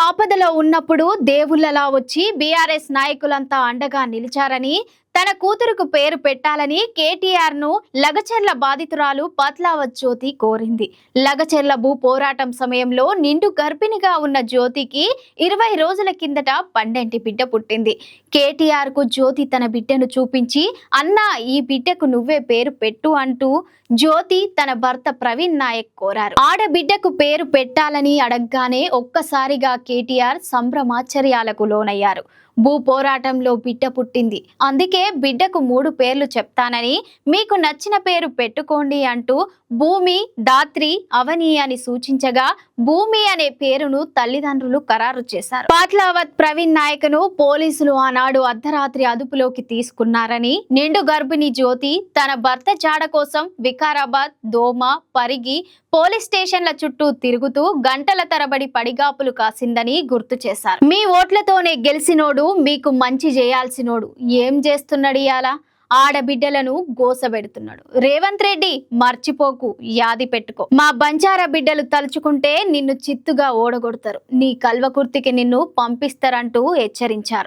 ఆపదలో ఉన్నప్పుడు దేవుళ్ళలా వచ్చి బీఆర్ఎస్ నాయకులంతా అండగా నిలిచారని తన కూతురుకు పేరు పెట్టాలని కేటీఆర్ను లగచెర్ల బాధితురాలు పత్లావత్ జ్యోతి కోరింది. లగచెర్ల భూ పోరాటం సమయంలో నిండు గర్భిణిగా ఉన్న జ్యోతికి ఇరవై రోజుల కిందట పండంటి బిడ్డ పుట్టింది. కేటీఆర్కు జ్యోతి తన బిడ్డను చూపించి అన్నా ఈ బిడ్డకు నువ్వే పేరు పెట్టు అంటూ జ్యోతి తన భర్త ప్రవీణ్ నాయక్ కోరారు. ఆడబిడ్డకు పేరు పెట్టాలని అడగగానే ఒక్కసారిగా కేటీఆర్ సంభ్రమాశ్చర్యాలకు లోనయ్యారు. భూ పోరాటంలో బిడ్డ పుట్టింది. అందుకే బిడ్డకు మూడు పేర్లు చెప్తానని మీకు నచ్చిన పేరు పెట్టుకోండి అంటూ భూమి దాత్రి అవని అని సూచించగా భూమి అనే పేరును తల్లిదండ్రులు ఖరారు చేశారు. పాట్లావత్ ప్రవీణ్ నాయకను పోలీసులు ఆనాడు అర్ధరాత్రి అదుపులోకి తీసుకున్నారని నిండు గర్భిణి జ్యోతి తన భర్త జాడ కోసం వికారాబాద్ దోమ పరిగి పోలీస్ స్టేషన్ల చుట్టూ తిరుగుతూ గంటల తరబడి పడిగాపులు కాసిందని గుర్తు చేశారు. మీ ఓట్లతోనే గెలిచినోడు మీకు మంచి చేయాల్సినోడు ఏం చేస్తున్నాడు ఇవాళ ఆడబిడ్డలను గోసబెడుతున్నాడు. రేవంత్ రెడ్డి మర్చిపోకు యాది పెట్టుకో. మా బంజారా బిడ్డలు తలుచుకుంటే నిన్ను చిత్తుగా ఓడగొడతారు. నీ కల్వకుర్తికి నిన్ను పంపిస్తారంటూ హెచ్చరించారు.